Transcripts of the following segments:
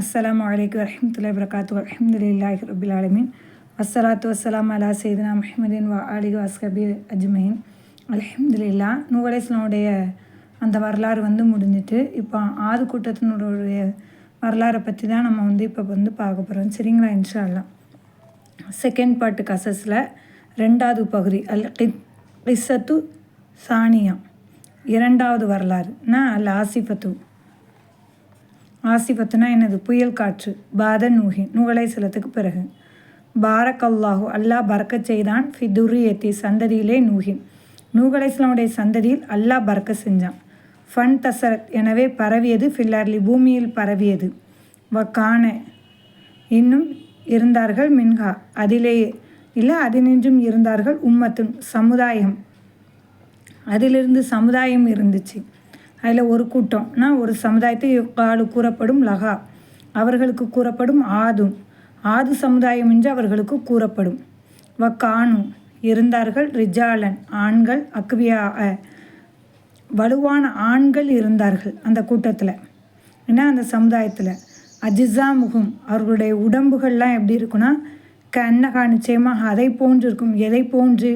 அஸ்லாம் வலைக்கம் வரமத்துல வரகாத்து அஹமதுல்லாஹி ரபில் ஆலமின் அஸ்ஸலாத்து வசலாம் அலா சைதனா மஹமதின் வா அலிகு அஸ்கபி அஜ்மயின் அலஹம்துல்லா நூகலேஸ்லனுடைய அந்த வரலாறு வந்து முடிஞ்சிட்டு இப்போ ஆது கூட்டத்தினுடைய வரலாறை பற்றி தான் நம்ம வந்து இப்போ வந்து பார்க்க போகிறோம் சரிங்களா இன்ஷால்லாம் செகண்ட் பாட்டு கசஸில் ரெண்டாவது பகுதி அல் கிசத்து சானியா. இரண்டாவது வரலாறுனா அல் ஆசிஃபத்து. ஆசிபத்துனா எனது புயல் காற்று. பாத நூஹின் நூகலை சிலத்துக்கு பிறகு. பாரக் அல்லாஹூ அல்லாஹ் பறக்க செய்தான். ஃபி ஏத்தி சந்ததியிலே நூஹின் நூகலை சிலமுடைய சந்ததியில் அல்லாஹ் பறக்க செஞ்சான். ஃபன் தசரத் எனவே பரவியது. ஃபில்லர்லி பூமியில் பரவியது. வக்கான. இன்னும் இருந்தார்கள் மின்ஹா. அதிலேயே இல்லை அதினின்றும் இருந்தார்கள் உம்மத்தும் சமுதாயம். அதிலிருந்து சமுதாயம் இருந்துச்சு. அதில் ஒரு கூட்டம்னா ஒரு சமுதாயத்தை காலு கூறப்படும் லகா. அவர்களுக்கு கூறப்படும் ஆதும் ஆது சமுதாயம் என்று அவர்களுக்கு கூறப்படும். வ இருந்தார்கள் ரிஜாலன். ஆண்கள் அக்வியா வலுவான ஆண்கள் இருந்தார்கள் அந்த கூட்டத்தில். ஏன்னா அந்த சமுதாயத்தில்? அஜிசா முகும் அவர்களுடைய உடம்புகள்லாம் எப்படி இருக்குன்னா கண்ணகா நிச்சயமாக அதை போன்று இருக்கும். எதை போன்று?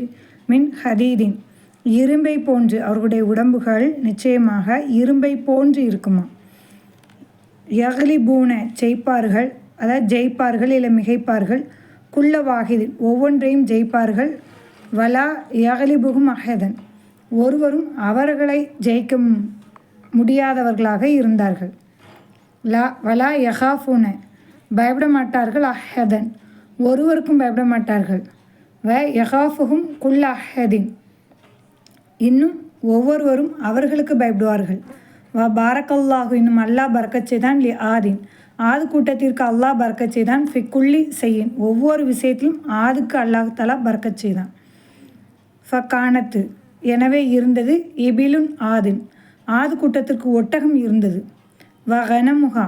மின் ஹதீதின். இரும்பை போன்று அவர்களுடைய உடம்புகள் நிச்சயமாக இரும்பை போன்று இருக்குமா? யகலிபூன ஜெயிப்பார்கள் அதாவது ஜெயிப்பார்கள் இல்லை மிகைப்பார்கள் குள்ள ஒவ்வொன்றையும் ஜெயிப்பார்கள். வலா யகலிபுகும் அஹதன் ஒருவரும் அவர்களை ஜெயிக்க முடியாதவர்களாக இருந்தார்கள். லா வலா யகாஃபூன பயப்பட மாட்டார்கள் அஹதன் ஒருவருக்கும் பயப்பட மாட்டார்கள். வ யகாஃபுகும் குல்ல அஹதின் இன்னும் ஒவ்வொருவரும் அவர்களுக்கு பயப்படுவார்கள். வா பாரக்கல்லாஹு இன்னும் அல்லாஹ் பறக்கச் செய்தான் லி ஆதின். ஆது கூட்டத்திற்கு அல்லாஹ் பறக்கச் செய்தான் ஃபிக்குள்ளி செய்யின். ஒவ்வொரு விஷயத்திலும் ஆதுக்கு அல்லாஹாலா பறக்கச் செய்தான் ஃபக்கானத்து எனவே இருந்தது இபிலுன் ஆதின். ஆது கூட்டத்திற்கு ஒட்டகம் இருந்தது. வ கனமுகா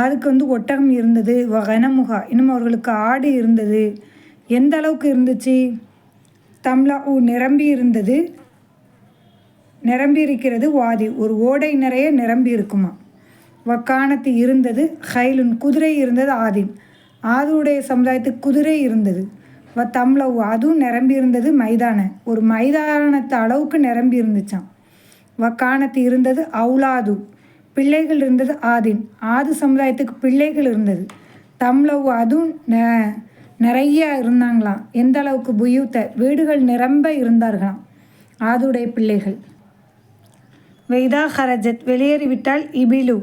ஆதுக்கு வந்து ஒட்டகம் இருந்தது. வ கனமுகா இன்னும் அவர்களுக்கு ஆடு இருந்தது. எந்த அளவுக்கு இருந்துச்சு? தம்லா ஊ நிரம்பி இருந்தது. நிரம்பி இருக்கிறது வாதி. ஒரு ஓடை நிறைய நிரம்பி இருக்குமா? வக்கானத்து இருந்தது. ஹைலுன் குதிரை இருந்தது ஆதின். ஆதுடைய சமுதாயத்துக்கு குதிரை இருந்தது. வ தம்லவு அதுவும் நிரம்பி இருந்தது மைதான. ஒரு மைதானத்து அளவுக்கு நிரம்பி இருந்துச்சான் வக்கானத்து இருந்தது அவுலாது. பிள்ளைகள் இருந்தது ஆதின். ஆது சமுதாயத்துக்கு பிள்ளைகள் இருந்தது. தம்லவு அதுவும் நிறைய இருந்தாங்களாம். எந்த அளவுக்கு புயூத்த வீடுகள் நிரம்ப இருந்தார்களாம். ஆதுடைய பிள்ளைகள். வெய்தா ஹரஜத் வெளியேறிவிட்டால் இபிலு.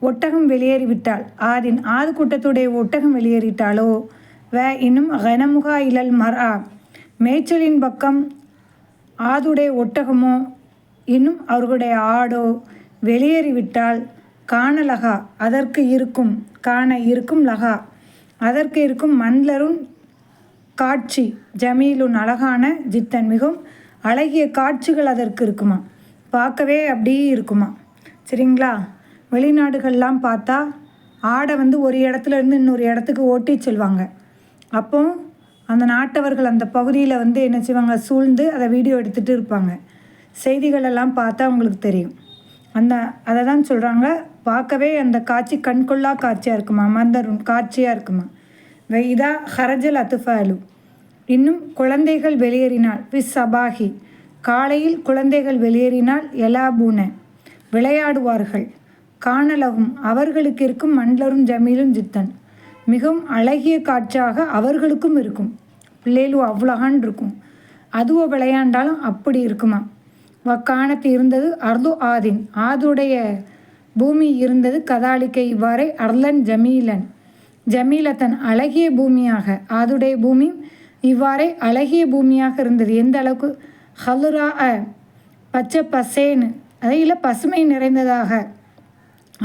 ஒட்டகம் வெளியேறிவிட்டால். ஆதின் ஆது கூட்டத்துடைய ஒட்டகம் வெளியேறிட்டாலோ? வே இன்னும் கனமுகா இழல் மரா மேய்ச்சலின் பக்கம் ஆதுடைய ஒட்டகமோ? இன்னும் அவர்களுடைய ஆடோ? வெளியேறிவிட்டால் காணலகா அதற்கு இருக்கும். காண இருக்கும் லகா. அதற்கு இருக்கும் மண்லரும் காட்சி ஜமீலுன் அழகான ஜித்தன் மிகவும் அழகிய காட்சிகள் அதற்கு இருக்குமா? பார்க்கவே அப்படியே இருக்குமா? சரிங்களா? வெளிநாடுகள்லாம் பார்த்தா ஆடை வந்து ஒரு இடத்துல இருந்து இன்னொரு இடத்துக்கு ஓட்டி செல்வாங்க. அப்போ அந்த நாட்டவர்கள் அந்த பகுதியில் வந்து என்ன செய்வாங்க? சூழ்ந்து அதை வீடியோ எடுத்துகிட்டு இருப்பாங்க. செய்திகளெல்லாம் பார்த்தா அவங்களுக்கு தெரியும். அந்த அதை தான் சொல்கிறாங்க பார்க்கவே அந்த காட்சி கண்கொள்ளா காட்சியாக இருக்குமா? மந்தரும் காட்சியாக இருக்குமா? வைதா ஹரஜல் அத்துஃபாலு. இன்னும் குழந்தைகள் வெளியேறினால் விஸ் சபாகி காலையில் குழந்தைகள் வெளியேறினால் எலாபூன விளையாடுவார்கள். காணலகும் அவர்களுக்கு இருக்கும் மண்டலரும் ஜமீலும் ஜித்தன். மிகவும் அழகிய காட்சியாக அவர்களுக்கும் இருக்கும். பிள்ளைகளும் அவ்வளோகான் இருக்கும். அதுவோ விளையாண்டாலும் அப்படி இருக்குமா வக்கானத்து இருந்தது அர்து ஆதின். ஆதுடைய பூமி இருந்தது கதாலிக்கை இவ்வாறே அர்லன் ஜமீலன். ஜமீலத்தன் அழகிய பூமியாக ஆதுடைய பூமி இவ்வாறே அழகிய பூமியாக இருந்தது. எந்த அளவுக்கு? ஹலுரா பச்சை பசேன்னு அதையில் பசுமை நிறைந்ததாக.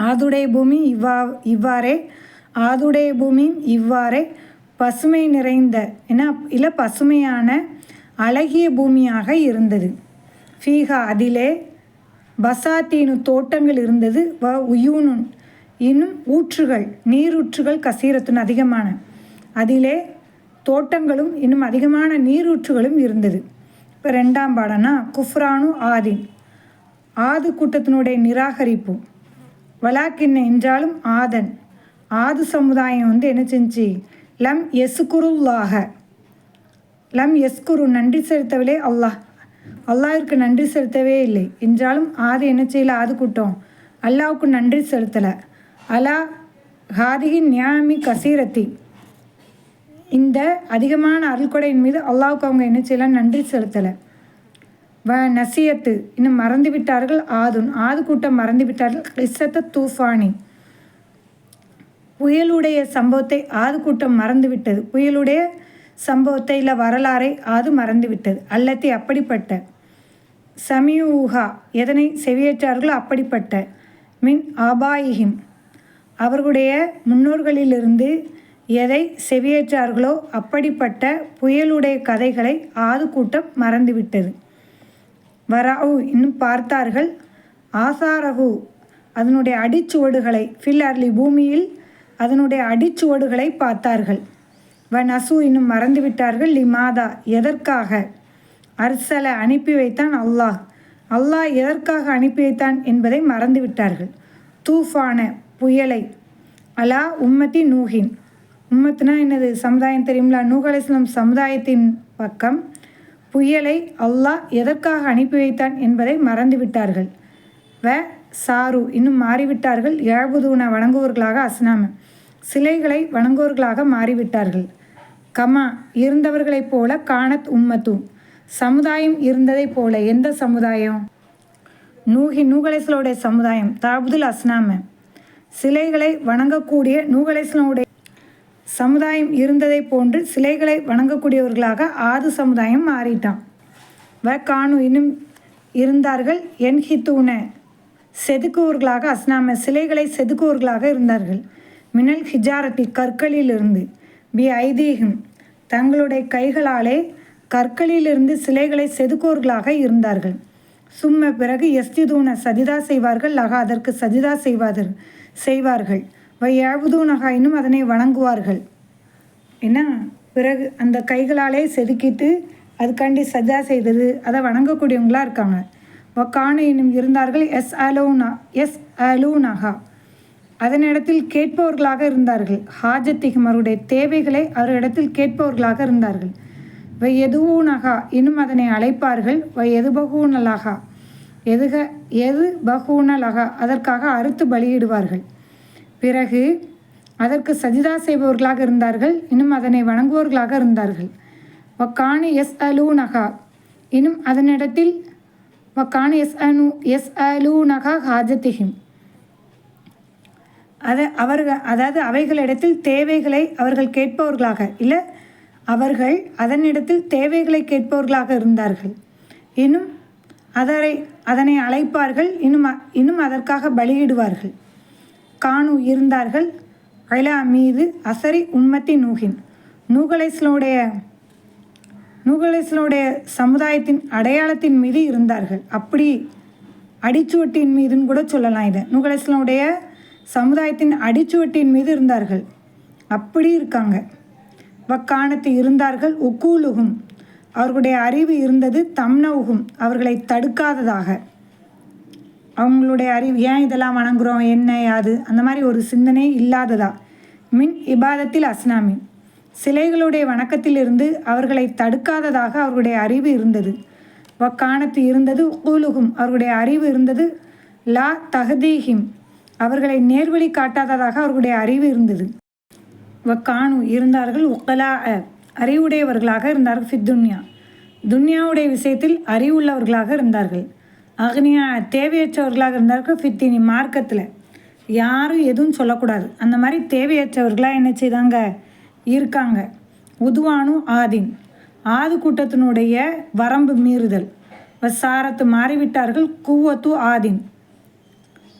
ஆதுடைய பூமி இவ்வா இவ்வாறே ஆதுடைய பூமி இவ்வாறே பசுமை நிறைந்த என்ன இல்லை பசுமையான அழகிய பூமியாக இருந்தது. ஃபீகா அதிலே பசாத்தீனு தோட்டங்கள் இருந்தது. வ உயூனுன் இன்னும் ஊற்றுகள் நீரூற்றுகள் கசீரத்துன் அதிகமான. அதிலே தோட்டங்களும் இன்னும் அதிகமான நீரூற்றுகளும் இருந்தது. இப்போ ரெண்டாம் பாடம்னா குஃப்ரானு ஆதின். ஆது கூட்டத்தினுடைய நிராகரிப்பு. வலாக்கின்ன என்றாலும் ஆதன். ஆது சமுதாயம் வந்து என்ன செஞ்சு? லம் எஸ்குருல்லாக. லம் எஸ்குரு நன்றி செலுத்தவிலே அல்லாஹ். அல்லாஹிற்கு நன்றி செலுத்தவே இல்லை. என்றாலும் ஆது என்ன செய்யல? ஆது கூட்டம். அல்லாவுக்கு நன்றி செலுத்தலை. அலா ஹாதிகி நியாமி கசீரத்தி. இந்த அதிகமான அருள்கொடையின் மீது அல்லாவுக்கு அவங்க என்ன செய்யலாம் நன்றி செலுத்தலை. வ நசியத்து. இன்னும் மறந்து விட்டார்கள் ஆதுன். ஆது கூட்டம் மறந்து விட்டார்கள். கிசத்த தூஃபானி. புயலுடைய சம்பவத்தை ஆது கூட்டம் மறந்து விட்டது. புயலுடைய சம்பவத்தை இல்லை வரலாறை அது மறந்துவிட்டது. அல்லத்தை அல்லத்தி அப்படிப்பட்ட சமியூஹா எதனை செவியேற்றார்களோ அப்படிப்பட்ட மின் ஆபாயிஹிம். அவர்களுடைய முன்னோர்களிலிருந்து எதை செவியேற்றார்களோ அப்படிப்பட்ட புயலுடைய கதைகளை ஆது கூட்டம் மறந்துவிட்டது. வராவு இன்னும் பார்த்தார்கள். ஆசாரகு அதனுடைய அடிச்சுவடுகளை ஃபில் அர்லி பூமியில் அதனுடைய அடிச்சுவடுகளை பார்த்தார்கள். வ நசு இன்னும் மறந்துவிட்டார்கள். லிமாதா எதற்காக? அர்சலை அனுப்பி வைத்தான் அல்லாஹ். அல்லாஹ் எதற்காக அனுப்பி வைத்தான் என்பதை மறந்துவிட்டார்கள். தூஃபான புயலை அலா உம்மத்தி நூகின் உம்மத்துனா என்னது? சமுதாயம் தெரியுங்களா நூஹ் சமுதாயத்தின் பக்கம். புயலை அல்லாஹ் எதற்காக அனுப்பி வைத்தான் என்பதை மறந்துவிட்டார்கள். வ சாரு இன்னும் மாறிவிட்டார்கள். ஏழ்புதூன வணங்குவர்களாக அஸ்னாமன். சிலைகளை வணங்குவோர்களாக மாறிவிட்டார்கள். கமா இருந்தவர்களைப் போல காணத் உம்மத்து. சமுதாயம் இருந்ததைப் போல எந்த சமுதாயம்? நூகி நூகலேசலோடைய சமுதாயம் தாபுதுல் அஸ்னாம. சிலைகளை வணங்கக்கூடிய நூகலேசனுடைய சமுதாயம் இருந்ததை போன்று சிலைகளை வணங்கக்கூடியவர்களாக ஆது சமுதாயம் மாறிட்டான். வ காணு இன்னும் இருந்தார்கள் என் ஹித்துன செதுக்குவர்களாக அஸ்னாம சிலைகளை செதுக்குவர்களாக இருந்தார்கள். மினல் ஹிஜாரத்தி கற்களிலிருந்து பி ஐதீகம் தங்களுடைய கைகளாலே கற்களிலிருந்து சிலைகளை செதுக்கோர்களாக இருந்தார்கள். சும்ம பிறகு எஸ்திதூன சதிதா செய்வார்கள் அகா அதற்கு சதிதா செய்வார்கள் செய்வார்கள். வை ஏழுதூனகா இன்னும் அதனை வணங்குவார்கள். என்ன? பிறகு அந்த கைகளாலே செதுக்கிட்டு அதுக்காண்டி சஜா செய்தது அதை வணங்கக்கூடியவங்களாக இருக்காங்க. வக்கான இன்னும் இருந்தார்கள் எஸ் அலூனா எஸ் அலூனகா. அதனிடத்தில் கேட்பவர்களாக இருந்தார்கள். ஹாஜத்திகம் அவருடைய தேவைகளை அவரிடத்தில் கேட்பவர்களாக இருந்தார்கள். வை எதுவூனகா? இன்னும் அதனை அழைப்பார்கள். வை எது பகூனலகா எதுக எது பகூனலகா அதற்காக அறுத்து பலியிடுவார்கள். பிறகு அதற்கு சஜிதா செய்பவர்களாக இருந்தார்கள். இன்னும் அதனை வணங்குவோர்களாக இருந்தார்கள். வக்கானு எஸ் அலூனகா இன்னும் அதனிடத்தில் வக்கானு எஸ் அனு எஸ் அலூனகா ஹாஜத்திஹிம் அதை அவர்கள் அதாவது அவைகளிடத்தில் தேவைகளை அவர்கள் கேட்பவர்களாக இல்லை அவர்கள் அதனிடத்தில் தேவைகளை கேட்பவர்களாக இருந்தார்கள். இன்னும் அதரை அதனை அழைப்பார்கள் இன்னும் இன்னும் அதற்காக பலியிடுவார்கள். கானு இருந்தார்கள் அலா மீது அசரி உம்மத்தி நூகின். நூகலைசனுடைய நூகலைசனுடைய சமுதாயத்தின் அடையாளத்தின் மீது இருந்தார்கள். அப்படி அடிச்சுவட்டின் மீதுன்னு கூட சொல்லலாம் இதை. நூகலைசனுடைய சமுதாயத்தின் அடிச்சுவட்டின் மீது இருந்தார்கள். அப்படி இருக்காங்க. வக்கானத்து இருந்தார்கள் உக்கூலுகும். அவர்களுடைய அறிவு இருந்தது தம்னவுகும். அவர்களை தடுக்காததாக. அவங்களுடைய அறிவு ஏன் இதெல்லாம் வணங்குறோம்? என்ன யாது? அந்த மாதிரி ஒரு சிந்தனை இல்லாததா? மின் இபாதத்தில் அஸ்னாமி. சிலைகளுடைய வணக்கத்திலிருந்து அவர்களை தடுக்காததாக அவர்களுடைய அறிவு இருந்தது. வக்கானத்து இருந்தது உக்கூலுகும். அவர்களுடைய அறிவு இருந்தது லா தஹதீஹிம். அவர்களை நேர்வழி காட்டாததாக அவர்களுடைய அறிவு இருந்தது. வக்கானு இருந்தார்கள் உக்கலா அறிவுடையவர்களாக இருந்தார்கள் ஃபித்துன்யா துன்யாவுடைய விஷயத்தில் அறிவுள்ளவர்களாக இருந்தார்கள். அக்னியா தேவையற்றவர்களாக இருந்தார்கள் ஃபித்தினி மார்க்கத்தில். யாரும் எதுவும் சொல்லக்கூடாது. அந்த மாதிரி தேவையற்றவர்களாக என்ன செய்தாங்க? இருக்காங்க. உதுவானு ஆதின். ஆது கூட்டத்தினுடைய வரம்பு மீறுதல். வசாரத்து மாறிவிட்டார்கள் குவத்து ஆதின்.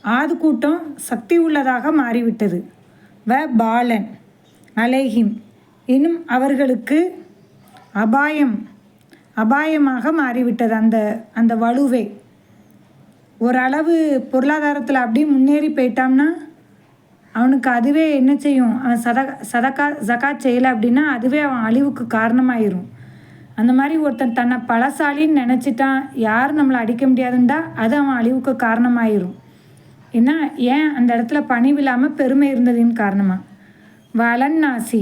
ஆது கூட்டம் சக்தி உள்ளதாக மாறிவிட்டது. வ. பாலன் அலைஹிம். இன்னும் அவர்களுக்கு அபாயம் அபாயமாக மாறிவிட்டது அந்த அந்த வலுவே. ஓரளவு பொருளாதாரத்தில் அப்படியே முன்னேறி போயிட்டோம்னா அவனுக்கு அதுவே என்ன செய்யும்? அவன் சத சதக்கா ஜக்காத் செய்யலை அப்படின்னா அதுவே அவன் அழிவுக்கு காரணமாயிரும். அந்த மாதிரி ஒருத்தன் தன்னை பழசாலின்னு நினச்சிட்டான் யார் நம்மளை அடிக்க முடியாதுண்டா அது அவன் அழிவுக்கு காரணமாயிரும். என்ன ஏன் அந்த இடத்துல பணிவில்லாமல் பெருமை இருந்ததின் காரணமாக வலன் நாசி.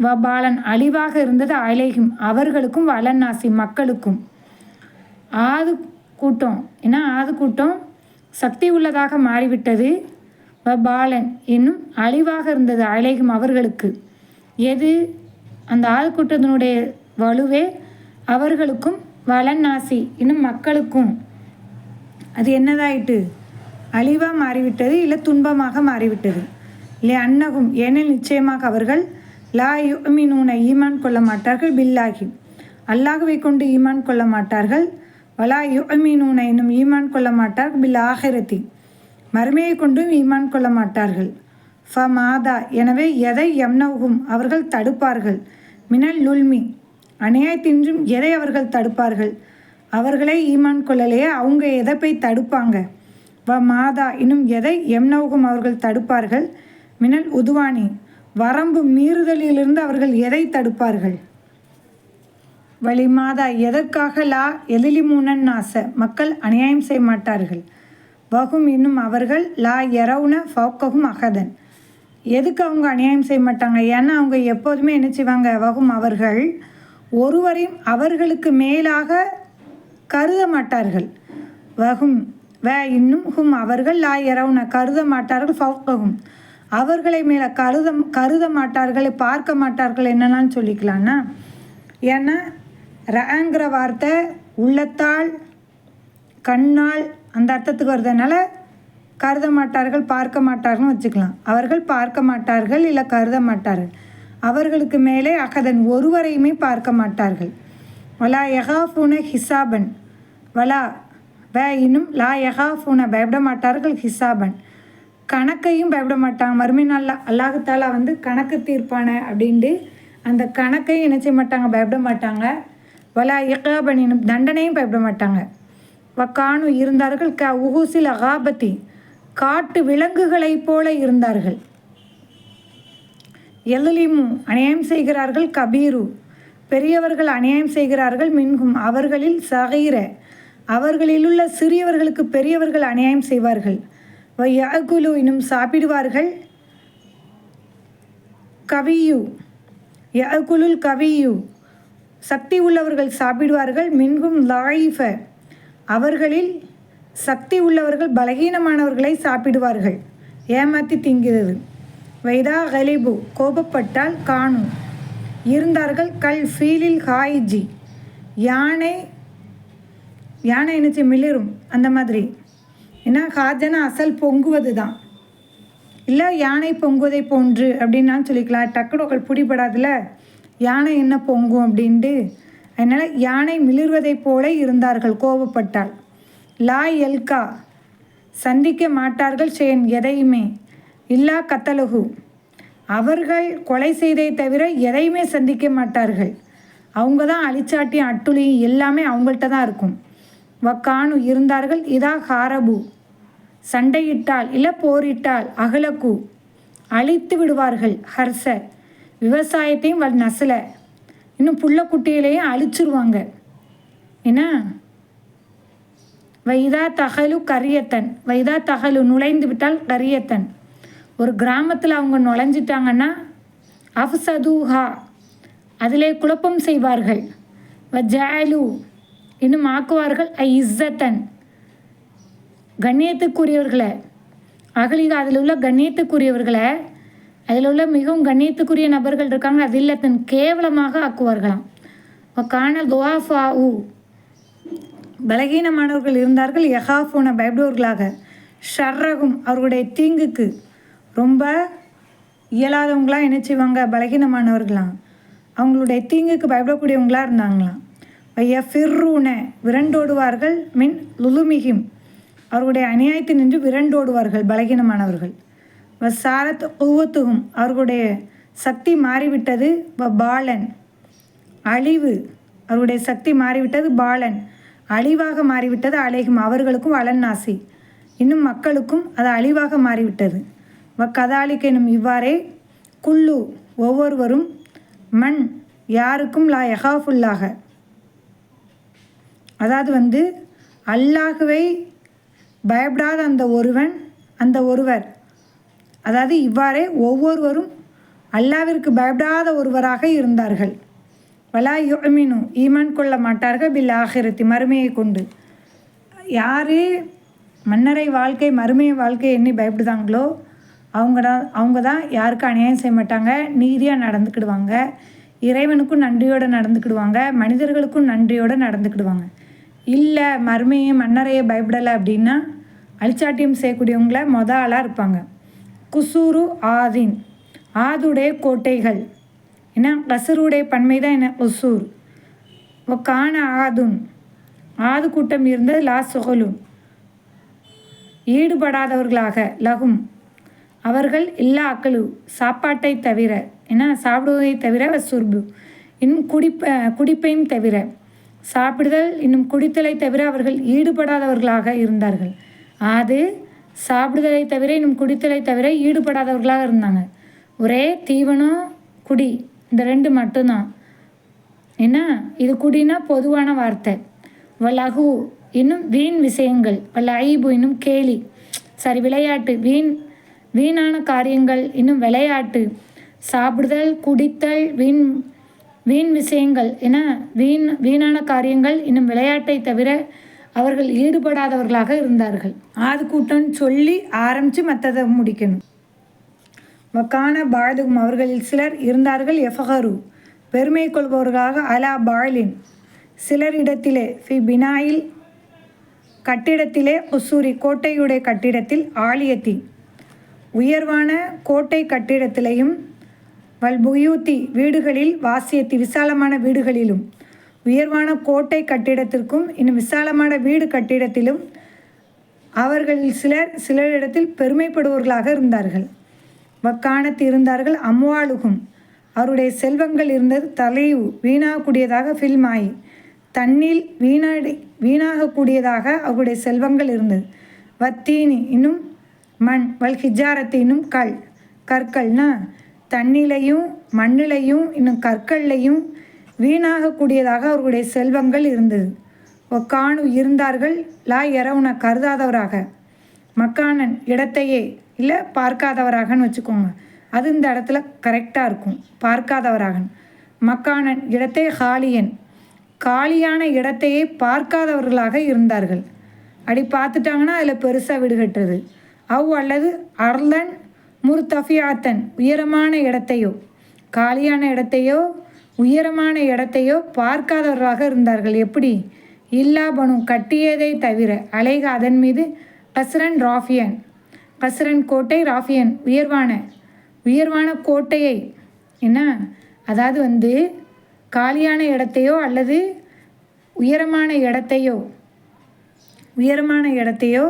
வபாலன் அழிவாக இருந்தது அலைகும் அவர்களுக்கும் வலன் நாசி மக்களுக்கும். ஆது கூட்டம். ஏன்னா ஆது கூட்டம் சக்தி உள்ளதாக மாறிவிட்டது. வபாலன் என்னும் அழிவாக இருந்தது அழகும் அவர்களுக்கு. எது? அந்த ஆது கூட்டத்தினுடைய வலுவே அவர்களுக்கும் வலன் இன்னும் மக்களுக்கும். அது என்னதாயிட்டு? அழிவாக மாறிவிட்டது இல்லை துன்பமாக மாறிவிட்டது. இல்லை அன்னகும் ஏனெனில் நிச்சயமாக அவர்கள் லா யுமினூன ஈமான் கொள்ள மாட்டார்கள் பில்லாகி. அல்லாகவை கொண்டு ஈமான் கொள்ள மாட்டார்கள் வலா யுமினூன என்னும் ஈமான் கொள்ள மாட்டார்கள் பில் ஆகிரத்தி. மறுமையை கொண்டும் ஈமான் கொள்ள மாட்டார்கள். ஃப மாதா எனவே எதை எம்னவுகும் அவர்கள் தடுப்பார்கள். மினல் லுல்மி அநியாயத்தின்றும் எதை அவர்கள் தடுப்பார்கள்? அவர்களே ஈமான் கொள்ளலையே அவங்க எதை போய் தடுப்பாங்க? வ மாதா இன்னும் எதை எம்னவுகும் அவர்கள் தடுப்பார்கள்? மினல் உதுவானி வரம்பு மீறுதலிலிருந்து அவர்கள் எதை தடுப்பார்கள்? வழி மாதா எதற்காக லா எதிலிமூனன் நாச? மக்கள் அநியாயம் செய்ய மாட்டார்கள். வகும் இன்னும் அவர்கள் லா எரவுன ஃபவுக்ககும் அகதன். எதுக்கு அவங்க அநியாயம் செய்ய மாட்டாங்க? ஏன்னா அவங்க எப்போதுமே என்ன செய்வாங்க? வகும் அவர்கள் ஒருவரையும் அவர்களுக்கு மேலாக கருத மாட்டார்கள். வகும் வே இன்னும் ஹும் அவர்கள் லா எரவுன கருத மாட்டார்கள் ஃபவுக்ககும் அவர்களை மேலே கருத கருத மாட்டார்கள் பார்க்க மாட்டார்கள் என்னென்னு சொல்லிக்கலான்னா ஏன்னா ரங்கிற வார்த்தை உள்ளத்தால் கண்ணால் அந்த அர்த்தத்துக்கு வருதுனால கருத மாட்டார்கள் பார்க்க மாட்டார்கள்னு வச்சுக்கலாம். அவர்கள் பார்க்க மாட்டார்கள் இல்லை கருத மாட்டார்கள். அவர்களுக்கு மேலே அகதன் ஒருவரையுமே பார்க்க மாட்டார்கள். வலா எகாஃபுன ஹிசாபன். வலா இன்னும் லா யகாஃபூன பயப்பட மாட்டார்கள் ஹிசாபன். கணக்கையும் பயப்பட மாட்டாங்க மறுமை நாளில் அல்லாஹத்தாலா வந்து கணக்கு தீர்ப்பான அப்படின்ட்டு அந்த கணக்கையும் என்ன செய்ய மாட்டாங்க? பயப்பட மாட்டாங்க. வலா இகாபனினும் தண்டனையும் பயப்பட மாட்டாங்க. வக்கானு இருந்தார்கள் க உஹூசில் அகாபத்தி. காட்டு விலங்குகளைப் போல இருந்தார்கள். எலுலிமு அநியாயம் செய்கிறார்கள் கபீரு. பெரியவர்கள் அநியாயம் செய்கிறார்கள் மின்கும். அவர்களில் சகைர. அவர்களிலுள்ள சிறியவர்களுக்கு பெரியவர்கள் அநியாயம் செய்வார்கள். வையாகுலு இன்னும் சாப்பிடுவார்கள். கவியு யாகுலுல் கவியு. சக்தி உள்ளவர்கள் சாப்பிடுவார்கள். மின்கும் லாயிஃப. அவர்களில் சக்தி உள்ளவர்கள் பலகீனமானவர்களை சாப்பிடுவார்கள். ஏமாற்றி திங்கிறது. வைதா கலிபு கோபப்பட்டால் காணும் இருந்தார்கள் கல் ஃபீலில் ஹாயிஜி. யானை யானை என்னச்சு மிளிரும். அந்த மாதிரி. ஏன்னா காஜனா அசல் பொங்குவது தான் இல்லை யானை பொங்குவதை போன்று அப்படின்னாலும் சொல்லிக்கலாம் டக்குனு பிடிபடாதுல. யானை என்ன பொங்கும் அப்படின்ட்டு. அதனால் யானை மிளிர்வதை போல இருந்தார்கள் கோபப்பட்டால். லா எல்கா. சந்திக்க மாட்டார்கள் ஷேன் எதையுமே. இல்லா கத்தலகு. அவர்கள் கொலை செய்ததை தவிர எதையுமே சந்திக்க மாட்டார்கள். அவங்க தான் அழிச்சாட்டியும் அட்டுளியும் எல்லாமே அவங்கள்ட்ட தான் இருக்கும். வக்கானு இருந்தார்கள் இதா ஹாரபு. சண்டையிட்டால் இல்லை போரிட்டால் அகலக்கு. அழித்து விடுவார்கள் ஹர்ச. விவசாயத்தையும் வல் நசல. இன்னும் புள்ள குட்டிகளையும் அழிச்சிருவாங்க. என்ன? வைதா தகலு கரியத்தன். வைதா தகலு நுழைந்து விட்டால் கரியத்தன். ஒரு கிராமத்தில் அவங்க நுழைஞ்சிட்டாங்கன்னா அஃப்சதுஹா. அதிலே குழப்பம் செய்வார்கள். வஜாலு இன்னும் ஆக்குவார்கள். ஐ இஸ்ஸத்தன் கண்ணியத்துக்குரியவர்களை அகலிக அதில் உள்ள கண்ணியத்துக்குரியவர்களை அதில் உள்ள மிகவும் கண்ணியத்துக்குரிய நபர்கள் இருக்காங்க. அதில் தன் கேவலமாக ஆக்குவார்களாம். காணல் துவாஃபா உ பலகீனமானவர்கள் இருந்தார்கள். யஹாஃபூன பயப்படுவர்களாக ஷர்ரகும் அவர்களுடைய தீங்குக்கு ரொம்ப இயலாதவங்களாம் என்ன செய்வாங்க? பலகீனமானவர்களாம். அவங்களுடைய தீங்குக்கு பயப்படக்கூடியவங்களாக இருந்தாங்களாம். ஐயா ஃபிர்ரூன விரண்டோடுவார்கள் மின் லுலுமிகிம். அவர்களுடைய அநியாயத்தை நின்று விரண்டோடுவார்கள் பலகீனமானவர்கள். வ சாரத் ஒவ்வொத்துகும் அவர்களுடைய சக்தி மாறிவிட்டது வ பாலன். அழிவு. அவருடைய சக்தி மாறிவிட்டது பாலன். அழிவாக மாறிவிட்டது அழகும். அவர்களுக்கும் வளன் இன்னும் மக்களுக்கும் அது அழிவாக மாறிவிட்டது. வ கதாலிக் எனும் இவ்வாறே குள்ளு ஒவ்வொருவரும் மண் யாருக்கும் லா எஹாஃபுல்லாக அதாவது வந்து அல்லாஹுவை பயப்படாத அந்த ஒருவன் அந்த ஒருவர். அதாவது இவ்வாறே ஒவ்வொருவரும் அல்லாவிற்கு பயப்படாத ஒருவராக இருந்தார்கள். வலா யோமினு ஈமான் கொள்ள மாட்டார்கள் பில் ஆகிரத்தி மறுமையை கொண்டு. யார் மன்னரை வாழ்க்கை மறுமைய வாழ்க்கை எண்ணி பயப்படுதாங்களோ அவங்க தான் அவங்க தான் யாருக்கும் அநியாயம் செய்ய மாட்டாங்க நீதியாக நடந்துக்கிடுவாங்க. இறைவனுக்கும் நன்றியோடு நடந்துக்கிடுவாங்க மனிதர்களுக்கும் நன்றியோடு நடந்துக்கிடுவாங்க. இல்லை மறுமையை மன்னரையே பயப்படலை அப்படின்னா அழிச்சாட்டியம் செய்யக்கூடியவங்கள மொத ஆளாக இருப்பாங்க. குசூரு ஆதின். ஆதுடைய கோட்டைகள். ஏன்னா கசுருடைய பன்மை தான் என்ன? ஒசூர். காண ஆதுன் ஆது கூட்டம் இருந்தது லா சொகலும். ஈடுபடாதவர்களாக லகும். அவர்கள் எல்லா அக்களு சாப்பாட்டை தவிர ஏன்னா சாப்பிடுவதை தவிர சுர்பு. இன்னும் குடிப்ப குடிப்பையும் தவிர. சாப்பிடுதல் இன்னும் குடித்தலை தவிர அவர்கள் ஈடுபடாதவர்களாக இருந்தார்கள். அது சாப்பிடுதலை தவிர இன்னும் குடித்தலை தவிர ஈடுபடாதவர்களாக இருந்தாங்க. ஒரே தீவனம் குடி இந்த ரெண்டு மட்டும்தான். என்ன? இது குடினா பொதுவான வார்த்தை. வலகு இன்னும் வீண் விஷயங்கள் வல்ல ஐபு இன்னும் கேலி. சரி விளையாட்டு. வீண் வீணான காரியங்கள் இன்னும் விளையாட்டு. சாப்பிடுதல் குடித்தல் வீண் வீண் விஷயங்கள் என வீண் வீணான காரியங்கள் இன்னும் விளையாட்டை தவிர அவர்கள் ஈடுபடாதவர்களாக இருந்தார்கள். ஆது கூட்டம் சொல்லி ஆரம்பித்து மற்றதை முடிக்கணும். வக்கான பாழுதும் அவர்களில் சிலர் இருந்தார்கள் எஃபஹரு. பெருமை கொள்பவர்களாக அலா பாலின் சிலரிடத்திலே ஃபி பினாயில் கட்டிடத்திலே ஒசூரி கோட்டையுடைய கட்டிடத்தில் ஆலியத்தி உயர்வான கோட்டை கட்டிடத்திலையும் வல்புயூத்தி வீடுகளில் வாசியத்தி விசாலமான வீடுகளிலும் உயர்வான கோட்டை கட்டிடத்திற்கும் இன்னும் விசாலமான வீடு கட்டிடத்திலும் அவர்களில் சிலர் சிலரிடத்தில் பெருமைப்படுவர்களாக இருந்தார்கள். வக்கானத்து இருந்தார்கள் அம்வாளுகும். அவருடைய செல்வங்கள் இருந்தது தலைவு வீணாகக்கூடியதாக ஃபில்மாயி தண்ணில் வீணாடி வீணாகக்கூடியதாக அவருடைய செல்வங்கள் இருந்தது. வத்தீனி இன்னும் மண் வல் ஹிஜாரத்து இன்னும் கல் கற்கள்னா தண்ணிலையும் மண்ணிலையும் இன்னும் கற்கள்லையும் வீணாகக்கூடியதாக அவர்களுடைய செல்வங்கள் இருந்தது. ஒக்கானு இருந்தார்கள் லா எறவுன கருதாதவராக. மக்கானன் இடத்தையே இல்லை பார்க்காதவராகன்னு வச்சுக்கோங்க. அது இந்த இடத்துல கரெக்டாக இருக்கும் பார்க்காதவராகன். மக்கானன் இடத்தை ஹாலியன் காலியான இடத்தையே பார்க்காதவர்களாக இருந்தார்கள். அப்படி பார்த்துட்டாங்கன்னா அதில் பெருசாக விடுகட்டுறது அவ் அல்லது அர்லன் முர்தஃபியாத்தன் உயரமான இடத்தையோ காலியான இடத்தையோ உயரமான இடத்தையோ பார்க்காதவர்களாக இருந்தார்கள். எப்படி? இல்லாபனு கட்டியதை தவிர அலைக அதன் மீது கசரன் ராஃபியன். கசரன் கோட்டை ராஃபியன் உயர்வான உயர்வான கோட்டையை. என்ன? அதாவது வந்து காலியான இடத்தையோ அல்லது உயரமான இடத்தையோ உயரமான இடத்தையோ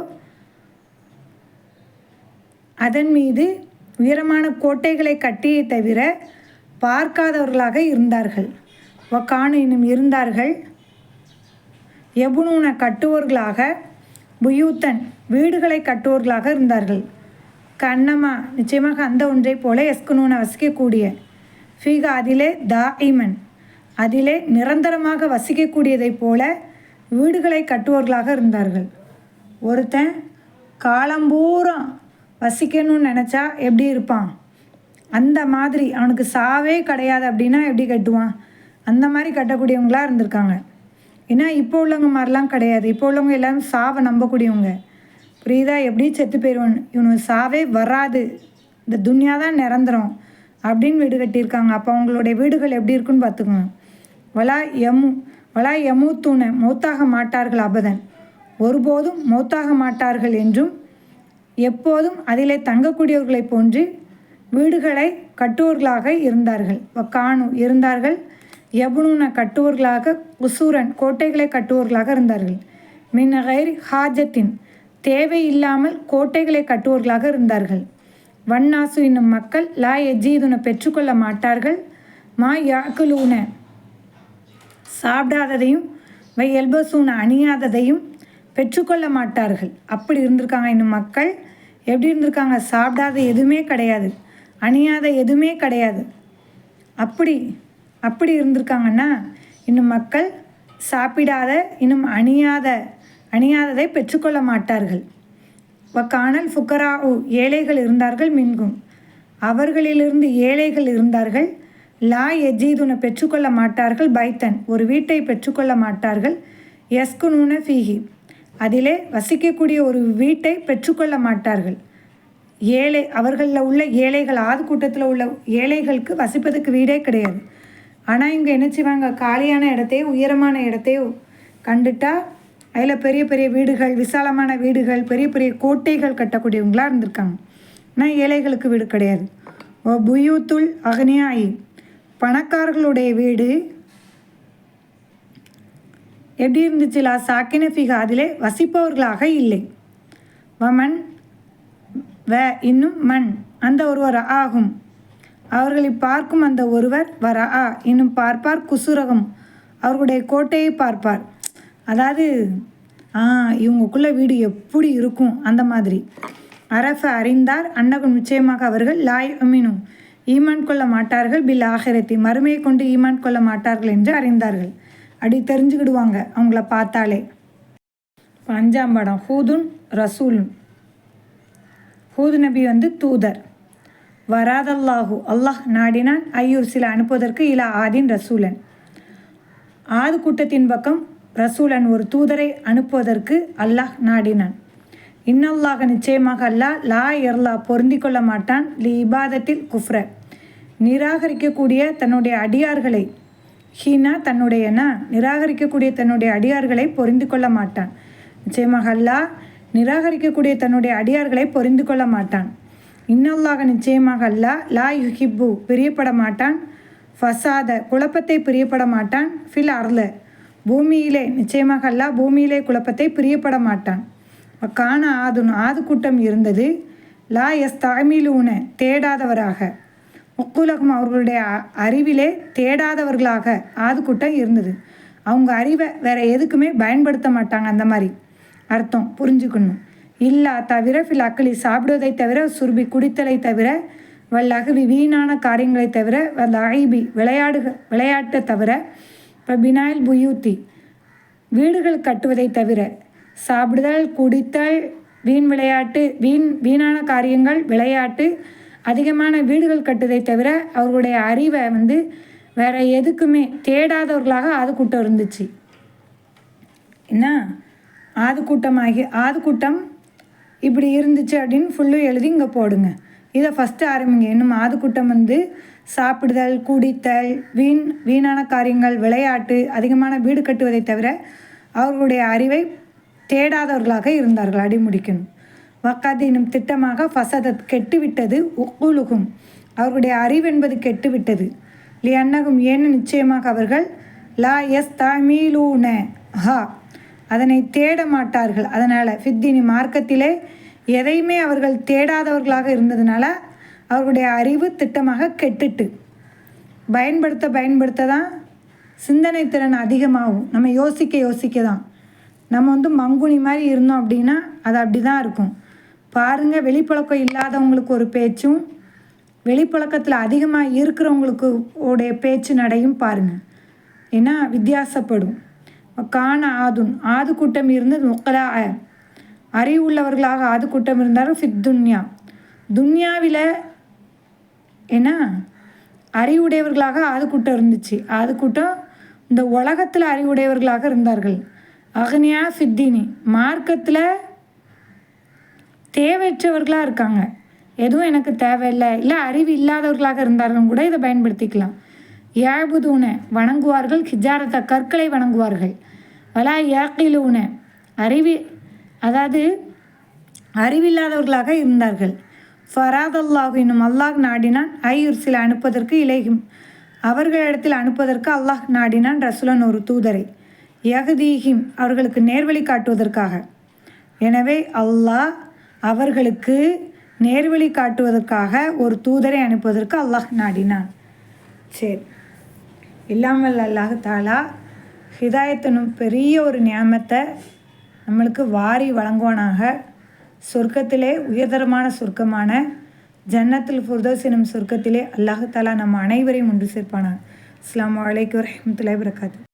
அதன் மீது உயரமான கோட்டைகளை கட்டியை தவிர பார்க்காதவர்களாக இருந்தார்கள். வக்கானு இன்னும் இருந்தார்கள். எபுனூன கட்டுவோர்களாக புயூத்தன் வீடுகளை கட்டுவோர்களாக இருந்தார்கள். கண்ணம்மா நிச்சயமாக அந்த ஒன்றை போல எஸ்குனூனை வசிக்கக்கூடிய. ஃபீகா அதிலே தாயிமன் அதிலே நிரந்தரமாக வசிக்கக்கூடியதைப் போல வீடுகளை கட்டுவோர்களாக இருந்தார்கள். ஒருத்தன் காலம்பூரம் வசிக்கணும்னு நினச்சா எப்படி இருப்பான்? அந்த மாதிரி அவனுக்கு சாவே கிடையாது அப்படின்னா எப்படி கட்டுவான்? அந்த மாதிரி கட்டக்கூடியவங்களாக இருந்திருக்காங்க. ஏன்னா இப்போ உள்ளவங்க மாதிரிலாம் கிடையாது. இப்போ உள்ளவங்க எல்லாரும் சாவை நம்பக்கூடியவங்க. புரியுதா? எப்படி செத்து போயிடுவான் இவனுக்கு சாவே வராது. இந்த துன்யா தான் நிரந்தரம் அப்படின்னு வீடு கட்டியிருக்காங்க. அப்போ அவங்களுடைய வீடுகள் எப்படி இருக்குன்னு பார்த்துக்கோங்க. வலா எமு வலா எமு தூண மௌத்தாக மாட்டார்கள் அபதன். ஒருபோதும் மௌத்தாக மாட்டார்கள் என்றும் எப்போதும் அதிலே தங்கக்கூடியவர்களைப் போன்று வீடுகளை கட்டுவோர்களாக இருந்தார்கள். காணு இருந்தார்கள். எபுனுன கட்டுவோர்களாக உசூரன் கோட்டைகளை கட்டுவோர்களாக இருந்தார்கள். மின்னகைர் ஹாஜத்தின் தேவையில்லாமல் கோட்டைகளை கட்டுவோர்களாக இருந்தார்கள். வண்ணாசு என்னும் மக்கள் லா எஜீதுன பெற்றுக்கொள்ள மாட்டார்கள். மா யாக்குலூன சாப்பிடாததையும் வை எல்பசூன அணியாததையும் பெற்றுக்கொள்ள மாட்டார்கள். அப்படி இருந்திருக்காங்க இன்னும் மக்கள். எப்படி இருந்திருக்காங்க? சாப்பிடாத எதுவுமே கிடையாது. அணியாத எதுவுமே கிடையாது. அப்படி அப்படி இருந்திருக்காங்கன்னா இன்னும் மக்கள் சாப்பிடாத இன்னும் அணியாத அணியாததை பெற்றுக்கொள்ள மாட்டார்கள். வக்கானல் ஃபுக்கரா ஏழைகள் இருந்தார்கள் மின்கும். அவர்களிலிருந்து ஏழைகள் இருந்தார்கள். லா எஜீதுனை பெற்றுக்கொள்ள மாட்டார்கள். பைத்தன் ஒரு வீட்டை பெற்றுக்கொள்ள மாட்டார்கள். எஸ்குனூன ஃபீஹி. அதிலே வசிக்கக்கூடிய ஒரு வீட்டை பெற்றுக்கொள்ள மாட்டார்கள். ஏழை அவர்களில் உள்ள ஏழைகள் ஆது கூட்டத்தில் உள்ள ஏழைகளுக்கு வசிப்பதற்கு வீடே கிடையாது. ஆனால் இங்கே என்ன செய்வாங்க? காலியான இடத்தையோ உயரமான இடத்தையோ கண்டுட்டா அதில் பெரிய பெரிய வீடுகள் விசாலமான வீடுகள் பெரிய பெரிய கோட்டைகள் கட்டக்கூடியவங்களாக இருந்திருக்காங்க. ஆனால் ஏழைகளுக்கு வீடு கிடையாது. ஓ புயூத்துல் அகனியாயி. பணக்காரர்களுடைய வீடு எப்படி இருந்துச்சு லா சாக்கின ஃபிகா அதிலே வசிப்பவர்களாக இல்லை. வமன் வ இன்னும் மண் அந்த ஒருவர் ஆகும். அவர்களை பார்க்கும் அந்த ஒருவர் வர ஆ இன்னும் பார்ப்பார் குசுரகம். அவர்களுடைய கோட்டையை பார்ப்பார். அதாவது ஆ இவங்களுக்குள்ள வீடு எப்படி இருக்கும்? அந்த மாதிரி. அரஃப அறிந்தார். அன்னகம் நிச்சயமாக அவர்கள் லாய் அமினும் ஈமான் கொள்ள மாட்டார்கள். பில் ஆகிரத்தி மறுமையை கொண்டு ஈமான் கொள்ள மாட்டார்கள் என்று அறிந்தார்கள். அப்படி தெரிஞ்சுக்கிடுவாங்க அவங்கள பார்த்தாலே. அஞ்சாம் படம் ஹூதுன் ரசூலுன். ஹூது நபி வந்து தூதர். வராதல்லாஹு அல்லாஹ் நாடினான் ஐயூர் சில அனுப்புவதற்கு இலா ஆதின் ரசூலன். ஆது கூட்டத்தின் பக்கம் ரசூலன் ஒரு தூதரை அனுப்புவதற்கு அல்லாஹ் நாடினான். இன்னல்லாக நிச்சயமாக அல்லாஹ் லா எர்லா பொருந்தி கொள்ள மாட்டான் லி இபாதத்தில் குஃப்ர. நிராகரிக்கக்கூடிய தன்னுடைய அடியார்களை ஹீனா தன்னுடையனா நிராகரிக்கக்கூடிய தன்னுடைய அடியார்களை பொறிந்து கொள்ள மாட்டான். நிச்சயமாக அல்லா நிராகரிக்கக்கூடிய தன்னுடைய அடியார்களை பொறிந்து கொள்ள மாட்டான். இன்னொல்லாக நிச்சயமாக அல்லா லா யுஹிப்பு பிரியப்பட மாட்டான். ஃபசாத குழப்பத்தை பிரியப்பட மாட்டான். ஃபில் அர்ல பூமியிலே நிச்சயமாக அல்லா பூமியிலே குழப்பத்தை பிரியப்பட மாட்டான். காண ஆதுன் ஆது கூட்டம் இருந்தது. லா எஸ் தாய்மீலூன தேடாதவராக. முக்குலகம் அவர்களுடைய அறிவிலே தேடாதவர்களாக ஆது கூட்டம் இருந்தது. அவங்க அறிவை வேற எதுக்குமே பயன்படுத்த மாட்டாங்க அந்த மாதிரி. அர்த்தம் புரிஞ்சுக்கணும். இல்லா தவிர ஃபில் அக்களி சாப்பிடுவதை தவிர சுருபி குடித்தலை தவிர வல்லகவி வீணான காரியங்களை தவிர வல்லகைபி விளையாடு விளையாடுக விளையாட்டை தவிர இப்போ பினாயில் புயூத்தி வீடுகள் கட்டுவதை தவிர சாப்பிடுதல் குடித்தல் வீண் விளையாட்டு வீண் வீணான காரியங்கள் விளையாட்டு அதிகமான வீடுகள் கட்டுவதை தவிர அவர்களுடைய அறிவை வந்து வேற எதுக்குமே தேடாதவர்களாக ஆது கூட்டம் இருந்துச்சு. என்ன? ஆது ஆதுக்கூட்டம் ஆது கூட்டம் இப்படி இருந்துச்சு அப்படின்னு ஃபுல்லும் எழுதி இங்கே போடுங்க. இதை ஃபஸ்ட்டு ஆரம்பிங்க. இன்னும் ஆது கூட்டம் வந்து சாப்பிடுதல் குடித்தல் வீண் வீணான காரியங்கள் விளையாட்டு அதிகமான வீடு கட்டுவதை தவிர அவர்களுடைய அறிவை தேடாதவர்களாக இருந்தார்கள். அடிமுடிக்கணும் வக்காது திட்டமாக ஃபசதத் கெட்டுவிட்டது உக்குலுகும். அவர்களுடைய அறிவென்பது கெட்டுவிட்டது. லியன்னகும் ஏன்னு நிச்சயமாக அவர்கள் லா எஸ் தமிழூன ஹா அதனை தேட மாட்டார்கள் அதனால் ஃபித்தினி மார்க்கத்திலே எதையுமே அவர்கள் தேடாதவர்களாக இருந்ததுனால அவர்களுடைய அறிவு திட்டமாக கெட்டுட்டு. பயன்படுத்த பயன்படுத்த தான் சிந்தனை திறன் அதிகமாகும். நம்ம யோசிக்க யோசிக்க தான் நம்ம வந்து மங்குனி மாதிரி இருந்தோம் அப்படின்னா அது அப்படி தான் இருக்கும். பாருங்கள் வெளிப்பழக்கம் இல்லாதவங்களுக்கு ஒரு பேச்சும் வெளிப்பழக்கத்தில் அதிகமாக இருக்கிறவங்களுக்கு உடைய பேச்சு நடையும் பாருங்கள் ஏன்னா வித்தியாசப்படும். காண ஆதுன் ஆது கூட்டம் இருந்து முக்கலா அறிவுள்ளவர்களாக ஆது கூட்டம் இருந்தாலும் ஃபித் துன்யா. துன்யாவில் ஏன்னா அறிவுடையவர்களாக ஆது கூட்டம் இருந்துச்சு. ஆது கூட்டம் இந்த உலகத்தில் அறிவுடையவர்களாக இருந்தார்கள். அக்னியா ஃபித்தினி மார்க்கத்தில் தேவையற்றவர்களாக இருக்காங்க. எதுவும் எனக்கு தேவையில்லை இல்லை அறிவு இல்லாதவர்களாக இருந்தார்கள் கூட இதை பயன்படுத்திக்கலாம். ஏழ்புதூன வணங்குவார்கள் ஹிஜாரத்தை கற்களை வணங்குவார்கள். வலா ஏக்கிலூன அறிவி அதாவது அறிவில்லாதவர்களாக இருந்தார்கள். ஃபராத் அல்லாஹ் இன்னும் அல்லாஹ் நாடினான் ஐயூர் சில அனுப்பதற்கு இலைகும் அவர்களிடத்தில் அனுப்பதற்கு அல்லாஹ் நாடினான் ரசுலன் ஒரு தூதரை. யகதீஹிம் அவர்களுக்கு நேர்வழி காட்டுவதற்காக. எனவே அல்லாஹ் அவர்களுக்கு நேர்வழி காட்டுவதற்காக ஒரு தூதரை அனுப்புவதற்கு அல்லாஹ் நாடினான். சரி. இல்லாமல் அல்லாஹ் தாலா ஹிதாயத்தனும் பெரிய ஒரு நியமத்தை நம்மளுக்கு வாரி வழங்குவானாக. சொர்க்கத்திலே உயர்தரமான சொர்க்கமான ஜன்னத்தில் ஃபுர்தோஸ் எனும் சொர்க்கத்திலே அல்லாஹு தாலா நம்ம அனைவரையும் ஒன்று சேர்ப்பானாங்க அஸ்லாம் வலைக்கு வரமத்துல வரகாத்து